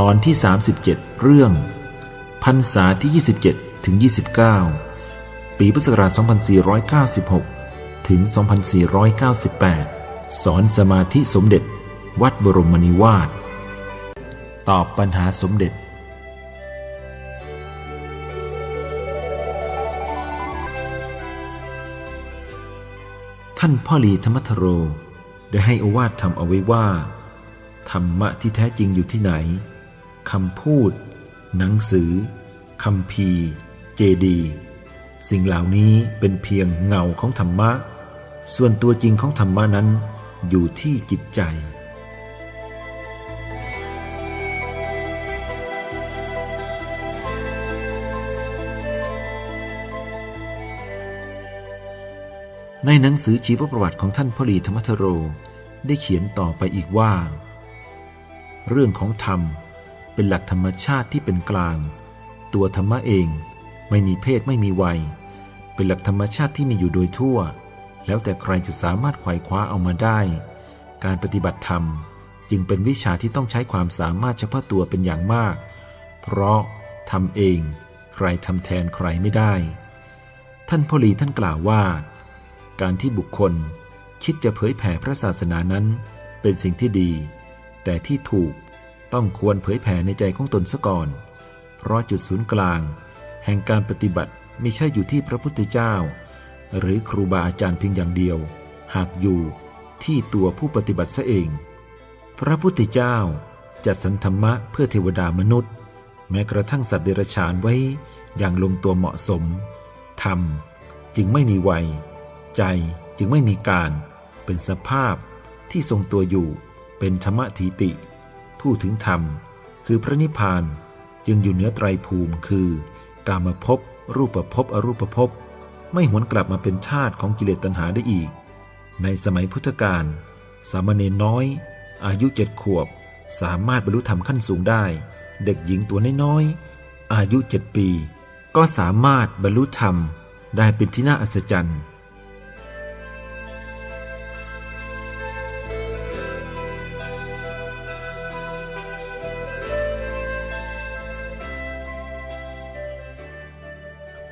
ตอนที่ 37 เรื่อง พรรษาที่ 27 ถึง 29 ปีพุทธศักราช 2496 ถึง 2498 สอนสมาธิสมเด็จ วัดบรมนิวาส ตอบปัญหาสมเด็จ ท่านพ่อหลีธรรมทโร ได้ให้อวาททำเอาไว้ว่า ธรรมะที่แท้จริงอยู่ที่ไหน คำพูด หนังสือคำพีเจดี สิ่งเหล่านี้เป็นเพียงเงาของธรรมะ ส่วนตัวจริงของธรรมะนั้นอยู่ที่จิตใจ ในหนังสือชีวประวัติของท่านพลีธรรมทโร ได้เขียนต่อไปอีกว่า เรื่องของธรรม เป็นหลักธรรมชาติที่เป็นกลาง ตัวธรรมะเองไม่มีเพศไม่มีวัย เป็นหลักธรรมชาติที่มีอยู่โดยทั่ว แล้วแต่ใครจะสามารถไขว่คว้าเอามาได้ การปฏิบัติธรรมจึงเป็นวิชาที่ต้องใช้ความสามารถเฉพาะตัวเป็นอย่างมาก เพราะทำเองใครทำแทนใครไม่ได้ ท่านพลีท่านกล่าวว่า การที่บุคคลคิดจะเผยแผ่พระศาสนานั้น เป็นสิ่งที่ดี แต่ที่ถูก ต้องควรเผยแผ่ในใจของตนซะก่อน เพราะจุดศูนย์กลาง แห่งการปฏิบัติไม่ใช่อยู่ที่พระพุทธเจ้า หรือครูบาอาจารย์เพียงอย่างเดียว หากอยู่ที่ตัวผู้ปฏิบัติซะเอง พระพุทธเจ้าจัดสรรธรรมะเพื่อเทวดามนุษย์ แม้กระทั่งสัตว์เดรัจฉานไว้อย่างลงตัวเหมาะสมธรรมจึงไม่มีวัย ใจจึงไม่มีการ เป็นสภาพที่ทรงตัวอยู่เป็นธรรมทีติ ผู้ถึงธรรม คือพระนิพพานจึงอยู่เหนือไตรภูมิคือ กามภพรูปภพอรูปภพไม่หวนกลับมาเป็นชาติของกิเลสตัณหาได้อีก ในสมัยพุทธกาลสามเณรน้อย อายุเจ็ดขวบ สามารถบรรลุธรรมขั้นสูงได้ เด็กหญิงตัวน้อยๆอายุเจ็ดปี ก็สามารถบรรลุธรรมได้เป็นที่น่าอัศจรรย์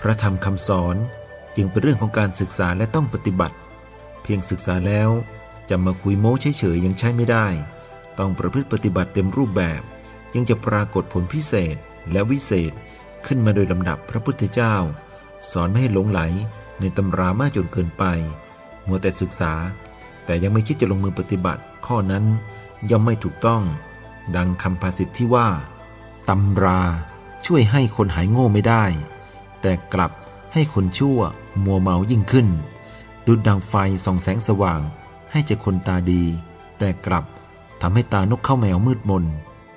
พระธรรมคำสอนจึงเป็นเรื่องของการศึกษาและต้องปฏิบัติ เพียงศึกษาแล้วจะมาคุยโม้เฉยๆยังใช้ไม่ได้ ต้องประพฤติปฏิบัติเต็มรูปแบบ ยังจะปรากฏผลพิเศษและวิเศษขึ้นมาโดยลำดับพระพุทธเจ้า สอนไม่ให้หลงไหลในตำรามากจนเกินไป มัวแต่ศึกษา แต่ยังไม่คิดจะลงมือปฏิบัติ ข้อนั้นย่อมไม่ถูกต้อง ดังคำภาษิตที่ว่าตำราช่วยให้คนหายโง่ไม่ได้ แต่กลับให้คนชั่วมัวเมายิ่งขึ้น ดุดดังไฟส่องแสงสว่าง ให้เจคนตาดี แต่กลับทำให้ตานกเข้าแมวมืดมน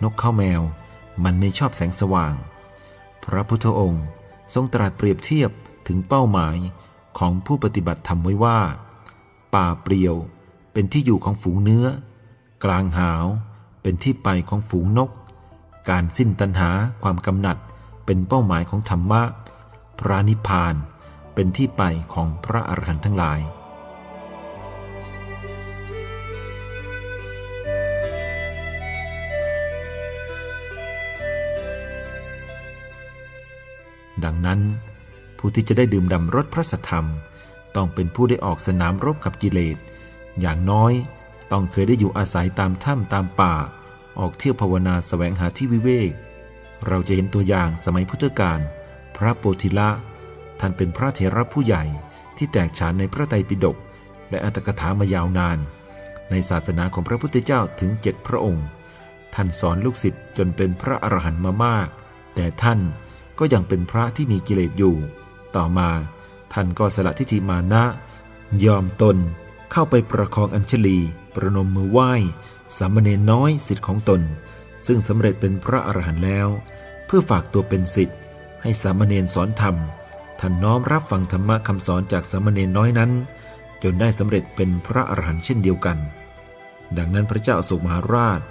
นกเข้าแมว มันไม่ชอบแสงสว่าง พระพุทธองค์ทรงตรัสเปรียบเทียบถึงเป้าหมายของผู้ปฏิบัติธรรมไว้ว่า ป่าเปลี่ยวเป็นที่อยู่ของฝูงเนื้อ กลางหาวเป็นที่ไปของฝูงนก การสิ้นตัณหาความกำหนัดเป็นเป้าหมายของธรรมะ พระนิพพานเป็นที่ไปของพระอรหันต์ทั้งหลายดังนั้น ผู้ที่จะได้ดื่มด่ำรสพระสัทธรรม ต้องเป็นผู้ได้ออกสนามรบกับกิเลส อย่างน้อยต้องเคยได้อยู่อาศัยตามถ้ำตามป่า ออกเที่ยวภาวนาสแสวงหาที่วิเวก เราจะเห็นตัวอย่างสมัยพุทธกาล พระโปธิละ ท่านเป็นพระเถระผู้ใหญ่ที่แตกฉานในพระไตรปิฎกและอัตถกถามายาวนาน ในศาสนาของพระพุทธเจ้าถึงเจ็ดพระองค์ ท่านสอนลูกศิษย์จนเป็นพระอรหันต์มามาก แต่ท่านก็ยังเป็นพระที่มีกิเลสอยู่ ต่อมาท่านก็สละทิฏฐิมานะ ยอมตนเข้าไปประคองอัญชลี ประนมมือไหว้สามเณรน้อยสิทธิ์ของตน ซึ่งสำเร็จเป็นพระอรหันต์แล้ว เพื่อฝากตัวเป็นสิทธิ์ ให้สามเณรสอนธรรม ท่านน้อมรับฟังธรรมะคำสอนจากสามเณรน้อยนั้น จนได้สำเร็จเป็นพระอรหันต์เช่นเดียวกัน ดังนั้นพระเจ้าอโศกมหาราช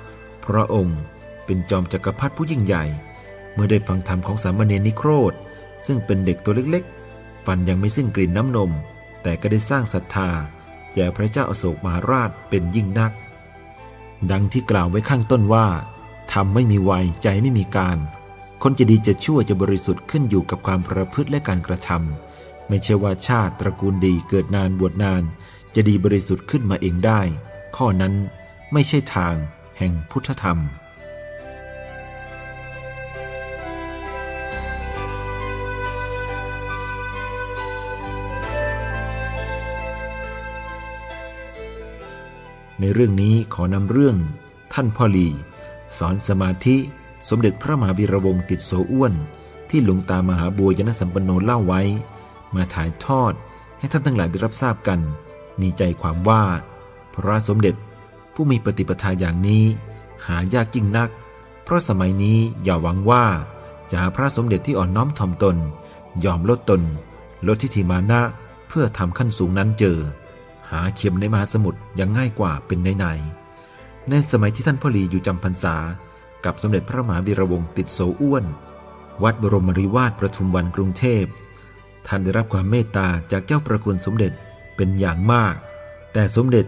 พระองค์เป็นจอมจักรพรรดิผู้ยิ่งใหญ่ เมื่อได้ฟังธรรมของสามเณรนิโครธ ซึ่งเป็นเด็กตัวเล็กๆ ฟันยังไม่สิ้นกลิ่นน้ำนม แต่ก็ได้สร้างศรัทธาแก่พระเจ้าอโศกมหาราชเป็นยิ่งนัก ดังที่กล่าวไว้ข้างต้นว่าธทำไม่มีวัยใจไม่มีการ คนจะดีจะชั่วจะบริสุทธิ์ขึ้นอยู่กับความประพฤติและการกระทำไม่ใช่ว่าชาติตระกูลดีเกิดนานบวชนาน จะดีบริสุทธิ์ขึ้นมาเองได้ ข้อนั้นไม่ใช่ทางแห่งพุทธธรรมในเรื่องนี้ขอนำเรื่อง ท่านพ่อหลี สอนสมาธิ สมเด็จพระมหาวีระวงศ์ติดโสอ้วน ที่หลวงตามหาบัวยนสัมปันโนเล่าไว้ มาถ่ายทอดให้ท่านทั้งหลายได้รับทราบกัน มีใจความว่า พระสมเด็จผู้มีปฏิปทาอย่างนี้ หายากยิ่งนัก เพราะสมัยนี้อย่าหวังว่าจะหาพระสมเด็จที่อ่อนน้อมถ่อมตน ยอมลดตน ลดทิฏฐิมานะเพื่อทำขั้นสูงนั้นเจอ หาเข็มในมหาสมุทรยังง่ายกว่าเป็นไหนๆในสมัยที่ท่านพ่อหลีอยู่จำพรรษา กับสมเด็จพระมหาวีระวงศ์ติดโสอ้วน วัดบรมริวาสประทุมวันกรุงเทพท่านได้รับความเมตตาจากเจ้าประคุณสมเด็จเป็นอย่างมาก แต่สมเด็จ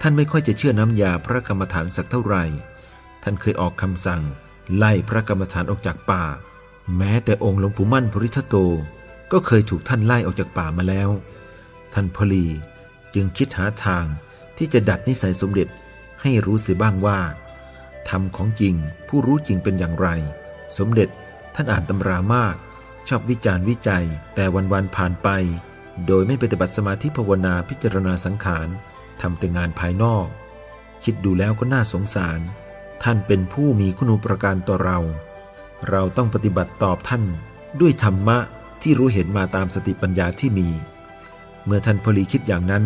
ท่านไม่ค่อยจะเชื่อน้ำยาพระกรรมฐานสักเท่าไหร่ ท่านเคยออกคำสั่ง ไล่พระกรรมฐานออกจากป่า แม้แต่องค์หลวงปู่มั่นปริทัตโต ก็เคยถูกท่านไล่ออกจากป่ามาแล้ว ท่านพลีจึงคิดหาทางที่จะดัดนิสัยสมเด็จให้รู้เสียบ้างว่า ธรรมของจริง ผู้รู้จริงเป็นอย่างไร สมเด็จท่านอ่านตำรามาก ชอบวิจารณ์วิจัย แต่วันๆผ่านไป โดยไม่ปฏิบัติสมาธิภาวนาพิจารณาสังขารทำแต่งานภายนอก คิดดูแล้วก็น่าสงสาร ท่านเป็นผู้มีคุณูปการต่อเรา เราต้องปฏิบัติตอบท่าน ด้วยธรรมะที่รู้เห็นมาตามสติปัญญาที่มี เมื่อท่านพลีคิดอย่างนั้น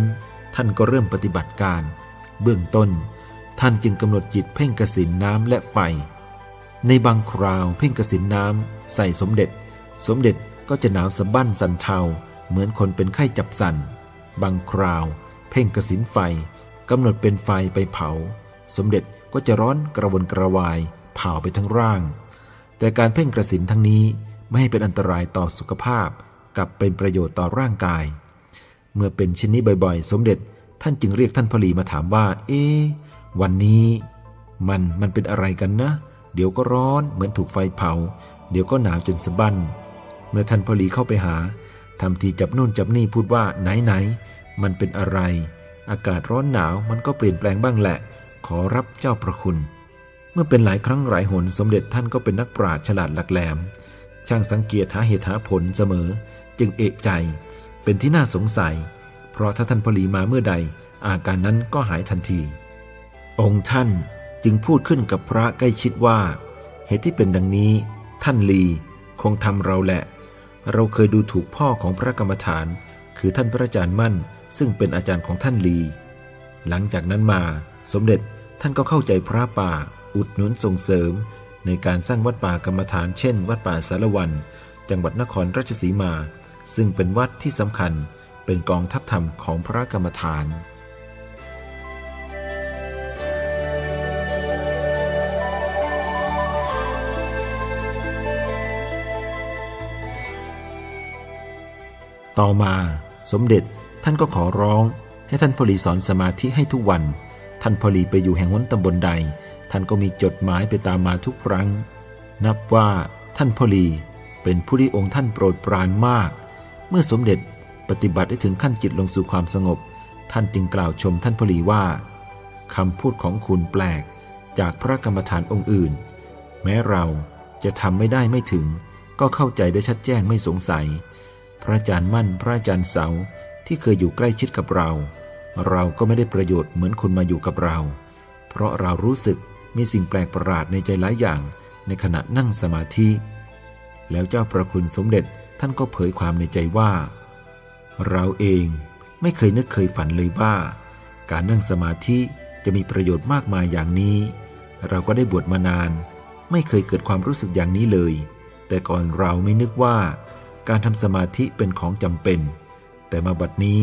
ท่านก็เริ่มปฏิบัติการ เบื้องต้น ท่านจึงกำหนดจิตเพ่งกสินน้ำและไฟ ในบางคราวเพ่งกสินน้ำใส่สมเด็จ สมเด็จก็จะหนาวสะบั้นสันเทาเหมือนคนเป็นไข้จับสัน บางคราว เพ่งกสินไฟกำหนดเป็นไฟไปเผา สมเด็จก็จะร้อนกระวนกระวายเผาไปทั้งร่าง แต่การเพ่งกระสินทั้งนี้ไม่ให้เป็นอันตรายต่อสุขภาพกลับเป็นประโยชน์ต่อร่างกาย เมื่อเป็นเช่นนี้บ่อยๆ สมเด็จท่านจึงเรียกท่านพลีมาถามว่า เอ๊ะ วันนี้มันมันเป็นอะไรกันนะ เดี๋ยวก็ร้อนเหมือนถูกไฟเผา เดี๋ยวก็หนาวจนสะบั้น เมื่อท่านพลีเข้าไปหาทำทีจับนู่นจับนี่พูดว่าไหนไหน มันเป็นอะไร อากาศร้อนหนาวมันก็เปลี่ยนแปลงบ้างแหละ ขอรับเจ้าประคุณ เมื่อเป็นหลายครั้งหลายหนสมเด็จท่านก็เป็นนักปราชญ์ฉลาดหลักแหลม ช่างสังเกตหาเหตุหาผลเสมอ จึงเอกใจ เป็นที่น่าสงสัย เพราะถ้าท่านพลีมาเมื่อใด อาการนั้นก็หายทันที องค์ท่านจึงพูดขึ้นกับพระใกล้ชิดว่า เหตุที่เป็นดังนี้ ท่านลีคงทำเราแหละ เราเคยดูถูกพ่อของพระกรรมฐาน คือท่านพระอาจารย์มั่น ซึ่งเป็นอาจารย์ของท่านลี หลังจากนั้นมาสมเด็จท่านก็เข้าใจพระป่า อุดหนุนส่งเสริม ในการสร้างวัดป่ากรรมฐานเช่น วัดป่าสารวัน จังหวัดนครราชสีมา ซึ่งเป็นวัดที่สำคัญเป็นกองทัพธรรมของพระกรรมฐาน ต่อมาสมเด็จท่านก็ขอร้องให้ท่านพลีสอนสมาธิให้ทุกวัน ท่านพลีไปอยู่แห่งหนตำบลใด ท่านก็มีจดหมายไปตามมาทุกครั้ง นับว่าท่านพลีเป็นผู้ที่องค์ท่านโปรดปรานมาก เมื่อสมเด็จปฏิบัติได้ถึงขั้นจิตลงสู่ความสงบ ท่านจึงกล่าวชมท่านพลีว่าคำพูดของคุณแปลกจากพระกรรมฐานองค์อื่น แม้เราจะทำไม่ได้ไม่ถึง ก็เข้าใจได้ชัดแจ้งไม่สงสัย พระอาจารย์มั่นพระอาจารย์เสาที่เคยอยู่ใกล้ชิดกับเรา เราก็ไม่ได้ประโยชน์เหมือนคุณมาอยู่กับเรา เพราะเรารู้สึกมีสิ่งแปลกประหลาดในใจหลายอย่างในขณะนั่งสมาธิ แล้วเจ้าประคุณสมเด็จท่านก็เผยความในใจว่า เราเองไม่เคยนึกเคยฝันเลยว่า การนั่งสมาธิจะมีประโยชน์มากมายอย่างนี้ เราก็ได้บวชมานาน ไม่เคยเกิดความรู้สึกอย่างนี้เลย แต่ก่อนเราไม่นึกว่า การทำสมาธิเป็นของจำเป็น แต่มาบัดนี้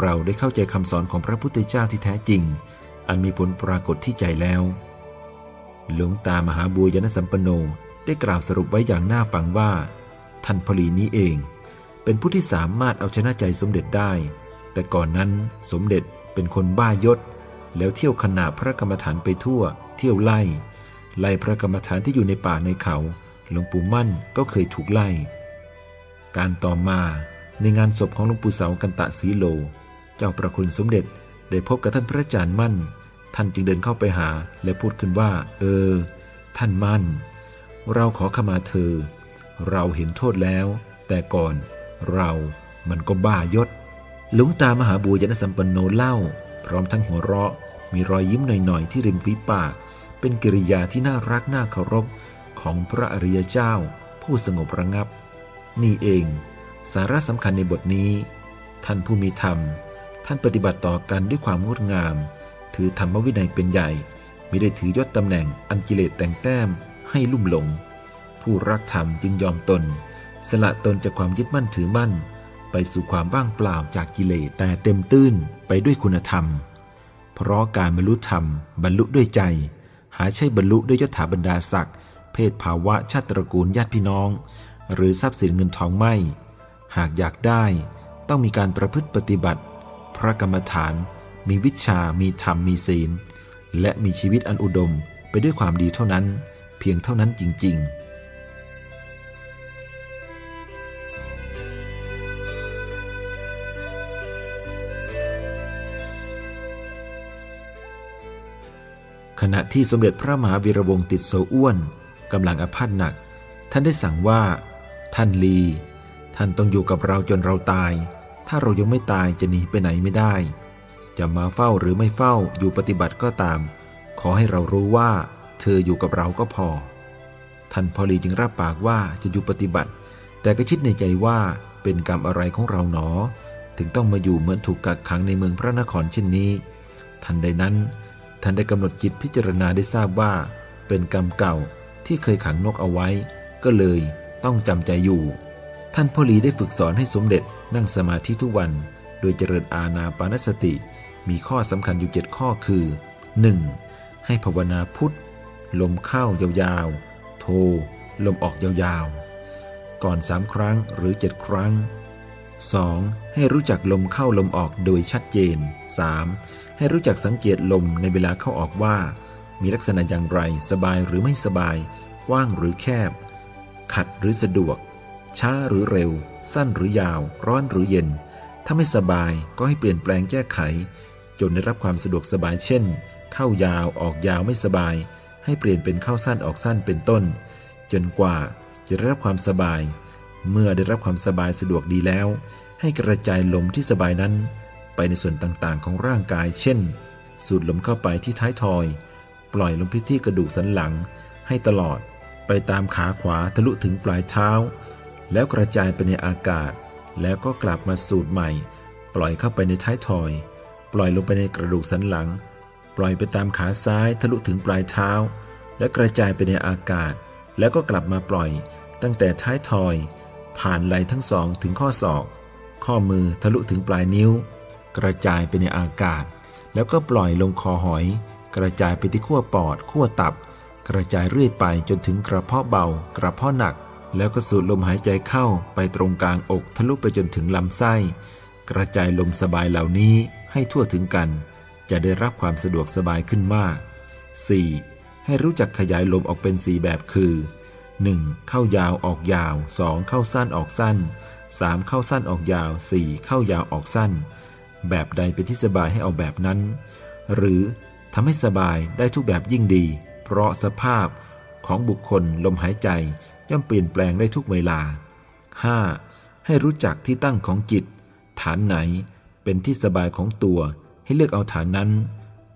เราได้เข้าใจคำสอนของพระพุทธเจ้าที่แท้จริง อันมีผลปรากฏที่ใจแล้ว หลวงตามหาบัวยนสัมปโนได้กล่าวสรุปไว้อย่างน่าฟังว่า ท่านพลีนี้เอง เป็นผู้ที่สามารถเอาชนะใจสมเด็จได้ แต่ก่อนนั้นสมเด็จเป็นคนบ้ายศ แล้วเที่ยวขนาพระกรรมฐานไปทั่ว เที่ยวไล่ ไล่พระกรรมฐานที่อยู่ในป่าในเขา หลวงปู่มั่นก็เคยถูกไล่ การต่อมาในงานศพของหลวงปู่เสากันตะสีโล เจ้าประคุณสมเด็จได้พบกับท่านพระอาจารย์มั่น ท่านจึงเดินเข้าไปหาและพูดขึ้นว่า เออ ท่านมั่น เราขอขมาเธอ เราเห็นโทษแล้ว แต่ก่อนเรามันก็บ้ายศหลวงตามหาบูญญสัมปันโนเล่า พร้อมทั้งหัวเราะ มีรอยยิ้มหน่อยๆ ที่ริมฝีปาก เป็นกิริยาที่น่ารักน่าเคารพของพระอริยเจ้า ผู้สงบระงับ นี่เอง สาระสำคัญในบทนี้ ท่านผู้มีธรรม ท่านปฏิบัติต่อกันด้วยความงดงาม ถือธรรมวินัยเป็นใหญ่ ไม่ได้ถือยศตำแหน่งอันกิเลสแต่งแต้มให้ลุ่มหลง ผู้รักธรรมจึงยอมตน สละตนจากความยึดมั่นถือมั่น ไปสู่ความว่างเปล่าจากกิเลสแต่เต็มตื้นไปด้วยคุณธรรม เพราะการบรรลุธรรมบรรลุด้วยใจ หาใช่บรรลุด้วยยศถาบรรดาศักดิ์เพศภาวะชาติตระกูลญาติพี่น้อง หรือทรัพย์สินเงินทองไม่ หากอยากได้ต้องมีการประพฤติปฏิบัติ พระกรรมฐาน มีวิชา มีธรรม มีศีล และมีชีวิตอันอุดมไปด้วยความดีเท่านั้น เพียงเท่านั้นจริง ๆขณะที่สมเด็จพระมหาวีระวงศ์ติดโซอ้วนกำลังอาพาธหนัก ท่านได้สั่งว่า ท่านลี ท่านต้องอยู่กับเราจนเราตาย ถ้าเรายังไม่ตายจะหนีไปไหนไม่ได้ จะมาเฝ้าหรือไม่เฝ้าอยู่ปฏิบัติก็ตาม ขอให้เรารู้ว่า เธออยู่กับเราก็พอ ท่านพอลีจึงรับปากว่าจะอยู่ปฏิบัติ แต่ก็คิดในใจว่าเป็นกรรมอะไรของเราหนอ ถึงต้องมาอยู่เหมือนถูกกักขังในเมืองพระนครเช่นนี้ ทันใดนั้น ท่านได้กำหนดจิตพิจารณาได้ทราบว่า เป็นกรรมเก่าที่เคยขังนกเอาไว้ ก็เลย ต้องจำใจอยู่ ท่านพ่อหลีได้ฝึกสอนให้สมเด็จนั่งสมาธิทุกวัน โดยเจริญอาณาปานสติ มีข้อสำคัญอยู่เจ็ดข้อคือ 1. ให้ภาวนาพุทธ ลมเข้ายาวๆ โท ลมออกยาวๆ ก่อนสามครั้งหรือเจ็ดครั้ง 2. ให้รู้จักลมเข้าลมออกโดยชัดเจน 3. ให้รู้จักสังเกตลมในเวลาเข้าออกว่า มีลักษณะอย่างไร สบายหรือไม่สบาย กว้างหรือแคบ ขัดหรือสะดวก ช้าหรือเร็ว สั้นหรือยาว ร้อนหรือเย็น ถ้าไม่สบายก็ให้เปลี่ยนแปลงแก้ไข จนได้รับความสะดวกสบายเช่น เข้ายาวออกยาวไม่สบาย ให้เปลี่ยนเป็นเข้าสั้นออกสั้นเป็นต้น จนกว่าจะได้รับความสบาย เมื่อได้รับความสบายสะดวกดีแล้ว ให้กระจายลมที่สบายนั้น ไปในส่วนต่างๆ ของร่างกาย เช่น สูดลมเข้าไปที่ท้ายทอย ปล่อยลมพิที่กระดูกสันหลังให้ตลอด ไปตามขาขวาทะลุถึงปลายเท้า แล้วกระจายไปในอากาศ แล้วก็กลับมาสูดใหม่ ปล่อยเข้าไปในท้ายทอย ปล่อยลงไปในกระดูกสันหลัง ปล่อยไปตามขาซ้ายทะลุถึงปลายเท้า และกระจายไปในอากาศ แล้วก็กลับมาปล่อย ตั้งแต่ท้ายทอย ผ่านไหล่ทั้งสองถึงข้อศอก ข้อมือทะลุถึงปลายนิ้ว กระจายไปในอากาศ แล้วก็ปล่อยลงคอหอย กระจายไปที่ขั้วปอดขั้วตับ กระจายเรื่อยไปจนถึงกระเพาะเบากระเพาะหนัก แล้วก็สูดลมหายใจเข้าไปตรงกลางอกทะลุไปจนถึงลำไส้ กระจายลมสบายเหล่านี้ให้ทั่วถึงกัน จะได้รับความสะดวกสบายขึ้นมาก 4. ให้รู้จักขยายลมออกเป็นสีแบบคือ 1. เข้ายาวออกยาว 2. เข้าสั้นออกสั้น 3. เข้าสั้นออกยาว 4. เข้ายาวออกสั้น แบบใดเป็นที่สบายให้เอาแบบนั้น หรือทำให้สบายได้ทุกแบบยิ่งดี เพราะสภาพของบุคคลลมหายใจย่อมเปลี่ยนแปลงได้ทุกเวลา 5. ให้รู้จักที่ตั้งของจิต ฐานไหนเป็นที่สบายของตัว ให้เลือกเอาฐานนั้น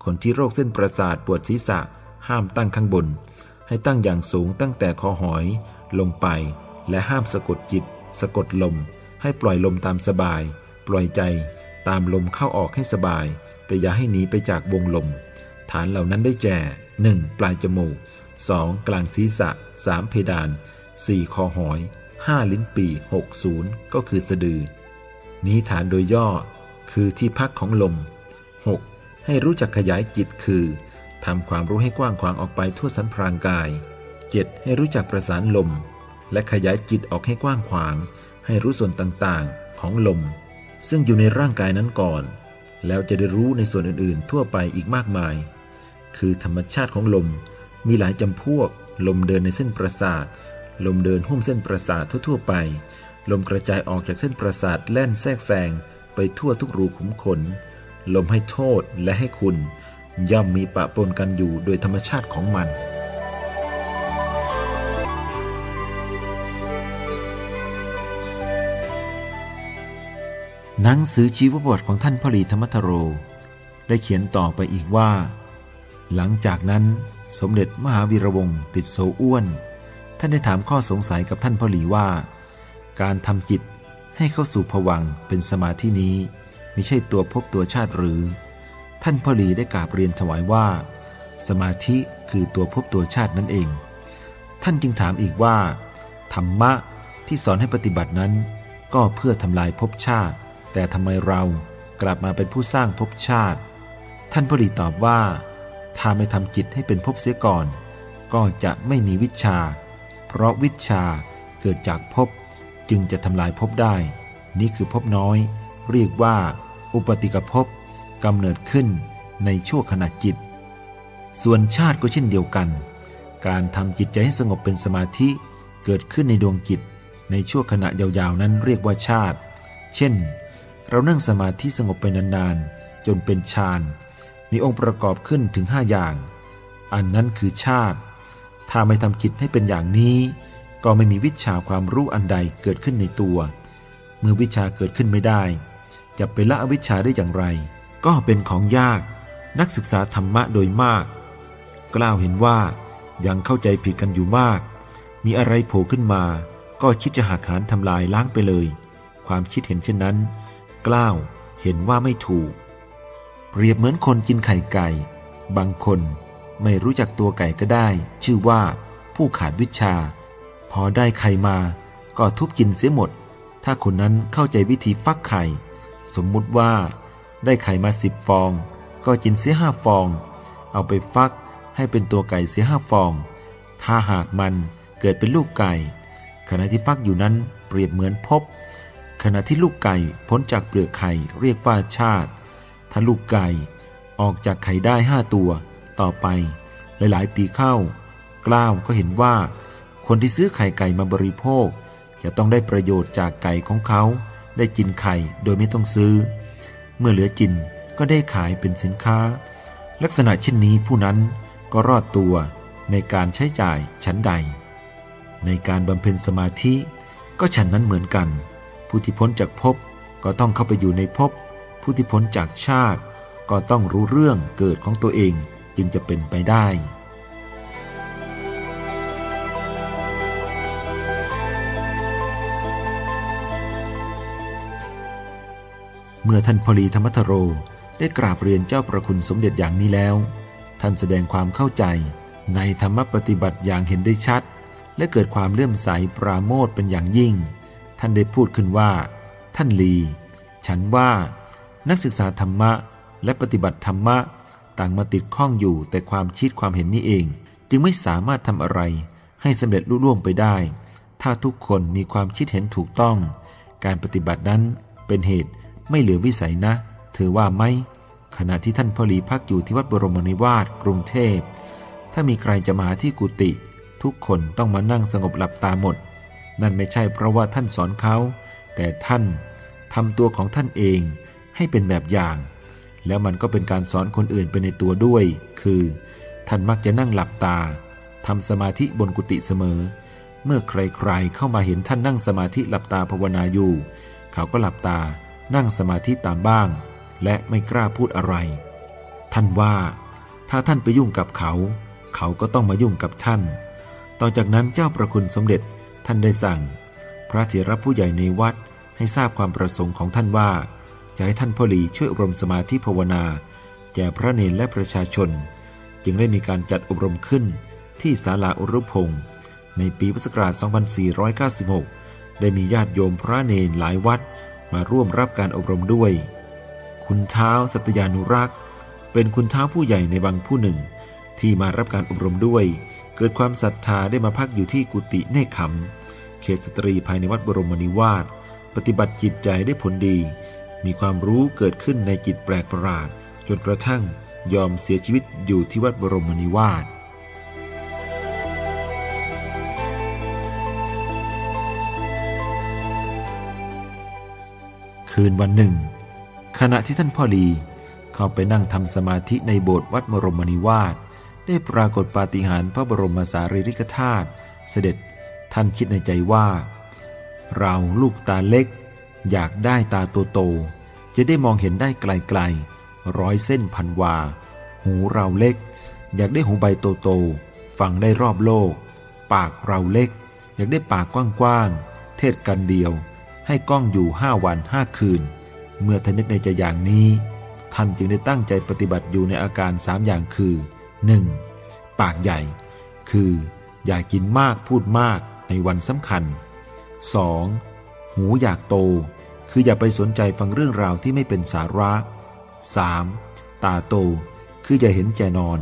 คนที่โรคเส้นประสาทปวดศีรษะ ห้ามตั้งข้างบน ให้ตั้งอย่างสูงตั้งแต่คอหอยลงไป และห้ามสะกดจิต สะกดลม ให้ปล่อยลมตามสบาย ปล่อยใจตามลมเข้าออกให้สบาย แต่อย่าให้หนีไปจากวงลม ฐานเหล่านั้นได้แก่ 1. ปลายจมูก 2. กลางศีรษะ 3. เพดาน 4. คอหอย 5. ลิ้นปี่6 0ก็คือสะดือ นี้ฐานโดยย่อคือที่พักของลม 6. ให้รู้จักขยายจิตคือทำความรู้ให้กว้างขวางออกไปทั่วสันพรางกาย 7. ให้รู้จักประสานลม และขยายจิตออกให้กว้างขวาง ให้รู้ส่วนต่างๆ ของลม ซึ่งอยู่ในร่างกายนั้นก่อน แล้วจะได้รู้ในส่วนอื่นๆ ทั่วไปอีกมากมาย คือธรรมชาติของลม มีหลายจำพวก ลมเดินในเส้นประสาท ลมเดินหุ้มเส้นประสาททั่ว ๆ ไป ลมกระจายออกจากเส้นประสาทแล่นแทรกแซงไปทั่วทุกรูขุมขน ลมให้โทษและให้คุณ ย่อมมีปะปนกันอยู่โดยธรรมชาติของมันหนังสือชีวประวัติของท่านพลีธรรมทโร ได้เขียนต่อไปอีกว่า หลังจากนั้นสมเด็จมหาวีระวงศ์ติดโซอ้วน ท่านได้ถามข้อสงสัยกับท่านพระลีว่า การทำจิตให้เข้าสู่ผวังเป็นสมาธินี้มิใช่ตัวภพตัวชาติหรือ ท่านพระลีได้กราบเรียนถวายว่า สมาธิคือตัวภพตัวชาตินั่นเอง ท่านจึงถามอีกว่า ธรรมะที่สอนให้ปฏิบัตินั้น ก็เพื่อทำลายภพชาติ แต่ทำไมเรากลับมาเป็นผู้สร้างภพชาติ ท่านพหลีตอบว่า ถ้าไม่ทำจิตให้เป็นภพเสียก่อน ก็จะไม่มีวิชา เพราะวิชาเกิดจากภพจึงจะทำลายภพได้ นี่คือภพน้อย เรียกว่า อุปติกภพกำเนิดขึ้นในชั่วขณะจิต ส่วนชาติก็เช่นเดียวกัน การทำจิตใจให้สงบเป็นสมาธิเกิดขึ้นในดวงจิต ในช่วงขณะยาวๆนั้นเรียกว่าชาติ เช่น เรานั่งสมาธิสงบไปนานๆ จนเป็นฌาน มีองค์ประกอบขึ้นถึงห้าอย่าง อันนั้นคือชาติ ถ้าไม่ทำจิตให้เป็นอย่างนี้ ก็ไม่มีวิชาความรู้อันใดเกิดขึ้นในตัว เมื่อวิชาเกิดขึ้นไม่ได้ จะไปละอวิชาได้อย่างไร ก็เป็นของยาก นักศึกษาธรรมะโดยมาก กล่าวเห็นว่ายังเข้าใจผิดกันอยู่มาก มีอะไรโผล่ขึ้นมา ก็คิดจะหักหานทำลายล้างไปเลย ความคิดเห็นเช่นนั้น กล้าวเห็นว่าไม่ถูก เปรียบเหมือนคนกินไข่ไก่ บางคนไม่รู้จักตัวไก่ก็ได้ ชื่อว่าผู้ขาดวิชา พอได้ไข่มาก็ทุบกินเสียหมด ถ้าคนนั้นเข้าใจวิธีฟักไข่ สมมุติว่า ได้ไข่มาสิบฟอง ก็กินเสียห้าฟอง เอาไปฟักให้เป็นตัวไก่เสียห้าฟอง ถ้าหากมันเกิดเป็นลูกไก่ ขณะที่ฟักอยู่นั้นเปรียบเหมือนพบ ขณะที่ลูกไก่พ้นจากเปลือกไข่เรียกว่าชาติ ถ้าลูกไก่ออกจากไข่ได้ห้าตัวต่อไป หลายๆ ปีเข้ากล้าวก็เห็นว่า คนที่ซื้อไข่ไก่มาบริโภค จะต้องได้ประโยชน์จากไก่ของเขา ได้กินไข่โดยไม่ต้องซื้อ เมื่อเหลือกินก็ได้ขายเป็นสินค้า ลักษณะเช่นนี้ผู้นั้นก็รอดตัวในการใช้จ่ายชั้นใด ในการบำเพ็ญสมาธิก็ฉันนั้นเหมือนกัน ผู้ที่พ้นจากภพก็ต้องเข้าไปอยู่ในภพ ผู้ที่พ้นจากชาติ ก็ต้องรู้เรื่องเกิดของตัวเองจึงจะเป็นไปได้ เมื่อท่านพลีธรรมทโรได้กราบเรียนเจ้าประคุณสมเด็จอย่างนี้แล้ว ท่านแสดงความเข้าใจในธรรมปฏิบัติอย่างเห็นได้ชัด และเกิดความเลื่อมใสปราโมทเป็นอย่างยิ่ง ท่านได้พูดขึ้นว่า ท่านลี ฉันว่า นักศึกษาธรรมะ และปฏิบัติธรรมะ ต่างมาติดข้องอยู่แต่ความคิดความเห็นนี้เอง จึงไม่สามารถทำอะไรให้สำเร็จลุล่วงไปได้ ถ้าทุกคนมีความคิดเห็นถูกต้อง การปฏิบัตินั้นเป็นเหตุไม่เหลือวิสัยนะ เธอว่าไหมขณะที่ท่านพลีพักอยู่ที่วัดบรมนิวาสกรุงเทพ ถ้ามีใครจะมาที่กุฏิทุกคนต้องมานั่งสงบหลับตาหมด นั่นไม่ใช่เพราะว่าท่านสอนเขา แต่ท่านทำตัวของท่านเอง ให้เป็นแบบอย่าง แล้วมันก็เป็นการสอนคนอื่นไปในตัวด้วย คือ ท่านมักจะนั่งหลับตาทำสมาธิบนกุฏิเสมอ เมื่อใครๆเข้ามาเห็นท่านนั่งสมาธิหลับตาภาวนาอยู่ เขาก็หลับตานั่งสมาธิตามบ้าง และไม่กล้าพูดอะไร ท่านว่า ถ้าท่านไปยุ่งกับเขา เขาก็ต้องมายุ่งกับท่าน ต่อจากนั้นเจ้าประคุณสมเด็จท่านได้สั่ง พระเถระผู้ใหญ่ในวัดให้ทราบความประสงค์ของท่านว่า จะให้ท่านพ่อหลีช่วยอบรมสมาธิภาวนา แก่พระเนรและประชาชน จึงได้มีการจัดอบรมขึ้นที่ศาลาอุรุพงศ์ในปีพุทธศักราช 2496 ได้มีญาติโยมพระเนรหลายวัดมาร่วมรับการอบรมด้วย คุณเท้าสัตยานุรักษ์ เป็นคุณเท้าผู้ใหญ่ในบางผู้หนึ่ง ที่มารับการอบรมด้วย เกิดความศรัทธาได้มาพักอยู่ที่กุฏิเนคขำเขตสตรีภายในวัดบรมนิวาสปฏิบัติจิตใจได้ผลดี มีความรู้เกิดขึ้นในจิตแปลกประหลาด จนกระทั่งยอมเสียชีวิตอยู่ที่วัดบรมนิวาสคืนวันหนึ่ง ขณะที่ท่านพ่อลีเข้าไปนั่งทำสมาธิในโบสถ์วัดบรมนิวาสได้ปรากฏปาฏิหาริย์พระบรมสารีริกธาตุเสด็จท่านคิดในใจว่า เราลูกตาเล็ก อยากได้ตาโตโตๆจะได้มองเห็นได้ไกลๆ ร้อยเส้นพันวา หูเราเล็ก อยากได้หูใบโตโตๆฟังได้รอบโลก ปากเราเล็ก อยากได้ปากกว้างๆ เทศกันเดียว ให้กล้องอยู่ห้าวันห้าคืน เมื่อทนึกในใจอย่างนี้ ท่านจึงได้ตั้งใจปฏิบัติอยู่ในอาการสามอย่างคือ 1. ปากใหญ่ คือ อย่ากินมากพูดมากในวันสำคัญ 2. หูอยากโต คืออย่าไปสนใจฟังเรื่องราวที่ไม่เป็นสาระ 3. ตาโต คืออย่าเห็นแจนอน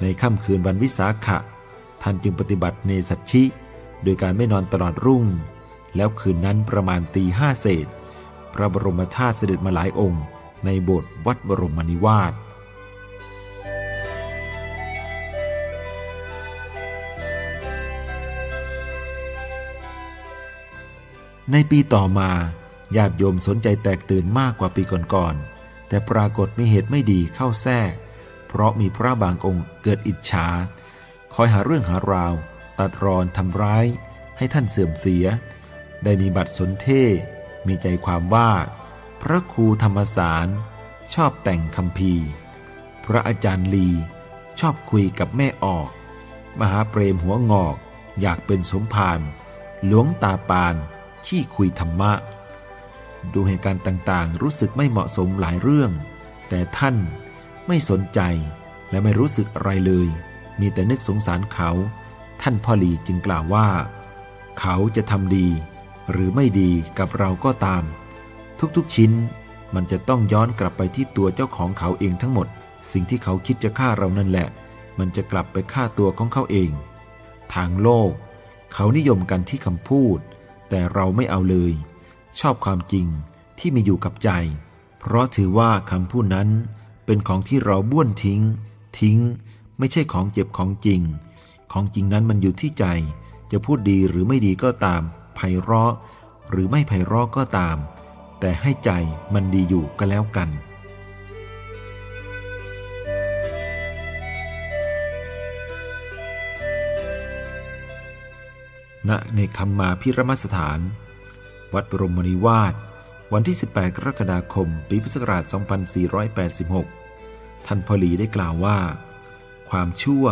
ในค่ำคืนวันวิสาขะ ท่านจึงปฏิบัติเนสัชชิ โดยการไม่นอนตลอดรุ่ง แล้วคืนนั้นประมาณตีห้าเศษ พระบรมธาตุเสด็จมาหลายองค์ ในโบสถ์วัดบรมนิวาส ในปีต่อมาญาติโยมสนใจแตกตื่นมากกว่าปีก่อนๆ แต่ปรากฏมีเหตุไม่ดีเข้าแทรก เพราะมีพระบางองค์เกิดอิจฉา คอยหาเรื่องหาราว ตัดรอนทำร้าย ให้ท่านเสื่อมเสีย ได้มีบัตรสนเทมีใจความว่า พระครูธรรมสาร ชอบแต่งคำพีร์พระอาจารย์ลี ชอบคุยกับแม่ออก มหาเปรมหัวงอก อยากเป็นสมภารหลวงตาปาน ขี้คุยธรรมะ ดูเหตุการณ์ต่างๆ รู้สึกไม่เหมาะสมหลายเรื่อง แต่ท่านไม่สนใจและไม่รู้สึกอะไรเลย มีแต่นึกสงสารเขา ท่านพ่อหลีจึงกล่าวว่า เขาจะทำดี หรือไม่ดีกับเราก็ตาม ทุกๆชิ้นมันจะต้องย้อนกลับไปที่ตัวเจ้าของเขาเองทั้งหมด สิ่งที่เขาคิดจะฆ่าเรานั่นแหละ มันจะกลับไปฆ่าตัวของเขาเอง ทางโลก เขานิยมกันที่คำพูด แต่เราไม่เอาเลย ชอบความจริงที่มีอยู่กับใจ เพราะถือว่าคำพูดนั้นเป็นของที่เราบ้วนทิ้ง ทิ้ง ไม่ใช่ของเจ็บของจริง ของจริงนั้นมันอยู่ที่ใจ จะพูดดีหรือไม่ดีก็ตามไพเราะ หรือไม่ไพเราะก็ตาม แต่ให้ใจมันดีอยู่ก็แล้วกัน ณในคำมาพิรมสถาน วัดบรมนิวาสวันที่ 18 กรกฎาคม ปีพุทธศักราช 2486 ท่านพหลีได้กล่าวว่า ความชั่ว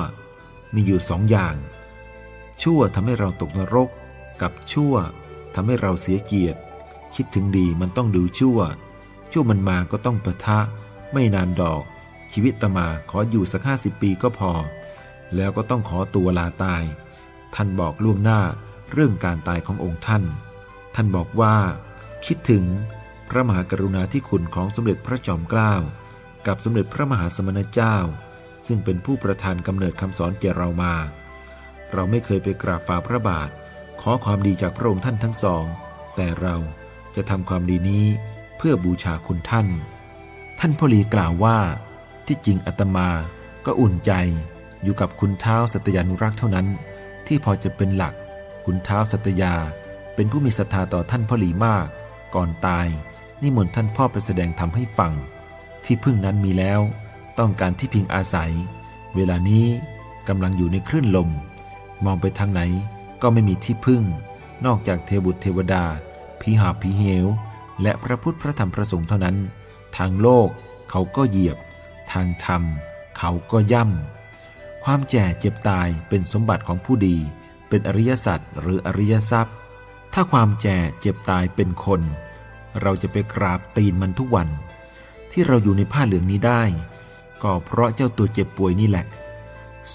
มีอยู่สองอย่าง ชั่วทำให้เราตกนรก กับชั่วทำให้เราเสียเกียรติ คิดถึงดีมันต้องดูชั่ว ชั่วมันมาก็ต้องประทะ ไม่นานดอก ชีวิตตมาขออยู่สักห้าสิบปีก็พอ แล้วก็ต้องขอตัวลาตาย ท่านบอกล่วงหน้าเรื่องการตายขององค์ท่าน ท่านบอกว่า คิดถึงพระมหากรุณาธิคุณของสมเด็จพระจอมเกล้า กับสมเด็จพระมหาสมณเจ้า ซึ่งเป็นผู้ประทานกำเนิดคำสอนแก่เรามา เราไม่เคยไปกราบฝ่าพระบาท ขอความดีจากพระองค์ท่านทั้งสอง แต่เราจะทำความดีนี้เพื่อบูชาคุณท่าน ท่านพหลีกล่าวว่า ที่จริงอาตมาก็อุ่นใจอยู่กับคุณเท้าสัตยานุรักษ์เท่านั้น ที่พอจะเป็นหลักคุณเท้าสัตยา เป็นผู้มีศรัทธาต่อท่านพ่อหลีมาก ก่อนตาย นิมนต์ท่านพ่อไปแสดงธรรมให้ฟัง ที่พึ่งนั้นมีแล้ว ต้องการที่พิงอาศัย เวลานี้กำลังอยู่ในคลื่นลม มองไปทางไหนก็ไม่มีที่พึ่ง นอกจากเทวบุตรเทวดาผีหาผีเหว และพระพุทธพระธรรมพระสงฆ์เท่านั้น ทางโลกเขาก็เหยียบ ทางธรรม เขาก็ย่ำ ความแจ่เจ็บตายเป็นสมบัติของผู้ดี เป็นอริยสัจหรืออริยทรัพย์ ถ้าความแจ่เจ็บตายเป็นคน เราจะไปกราบตีนมันทุกวัน ที่เราอยู่ในผ้าเหลืองนี้ได้ ก็เพราะเจ้าตัวเจ็บป่วยนี่แหละ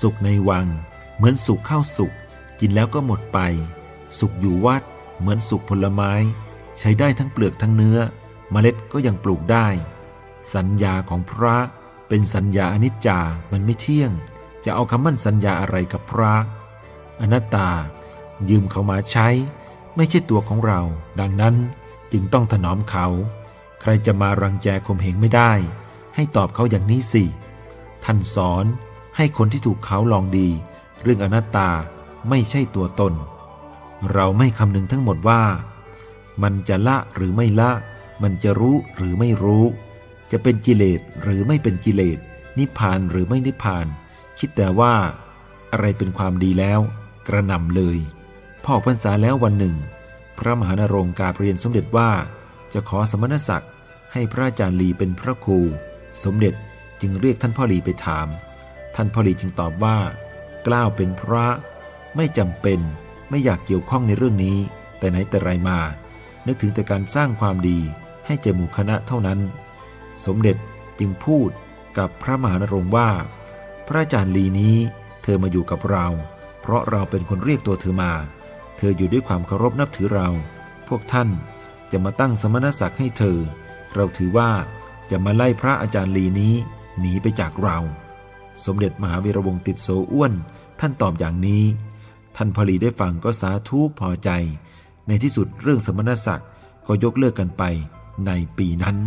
สุขในวัง เหมือนสุขข้าวสุกกินแล้วก็หมดไป สุขอยู่วัด เหมือนสุขผลไม้ ใช้ได้ทั้งเปลือกทั้งเนื้อ เมล็ดก็ยังปลูกได้ สัญญาของพระเป็นสัญญาอนิจจามันไม่เที่ยง จะเอาคำมั่นสัญญาอะไรกับพระอนัตตา ยืมเขามาใช้ ไม่ใช่ตัวของเรา ดังนั้นจึงต้องถนอมเขา ใครจะมารังแกข่มเหงไม่ได้ ให้ตอบเขาอย่างนี้สิท่านสอนให้คนที่ถูกเขาลองดี เรื่องอนัตตาไม่ใช่ตัวตน เราไม่คำนึงทั้งหมดว่า มันจะละหรือไม่ละ มันจะรู้หรือไม่รู้ จะเป็นกิเลสหรือไม่เป็นกิเลสนิพพานหรือไม่นิพพาน คิดแต่ว่า อะไรเป็นความดีแล้ว กระหน่ำเลยพ่อพรรษาแล้ววันหนึ่ง พระมหานรงค์กาเรียนสมเด็จว่าจะขอสมณศักดิ์ให้พระอาจารย์ลีเป็นพระครู สมเด็จจึงเรียกท่านพ่อลีไปถาม ท่านพ่อลีจึงตอบว่า กล้าวเป็นพระ ไม่จำเป็นไม่อยากเกี่ยวข้องในเรื่องนี้ แต่ไหนแต่ไรมา นึกถึงแต่การสร้างความดีให้แก่หมู่คณะเท่านั้น สมเด็จจึงพูดกับพระมหานรงค์ว่า พระอาจารย์ลีนี้ เธอมาอยู่กับเรา เพราะเราเป็นคนเรียกตัวเธอมา เธออยู่ด้วยความเคารพนับถือเรา พวกท่านจะมาตั้งสมณศักดิ์ให้เธอ เราถือว่าจะมาไล่พระอาจารย์ลีนี้ หนีไปจากเรา สมเด็จมหาวีระวงศ์ติดโสอ้วน ท่านตอบอย่างนี้ ท่านพลีได้ฟังก็สาธุพอใจ ในที่สุดเรื่องสมณศักดิ์ก็ยกเลิกกันไปในปีนั้น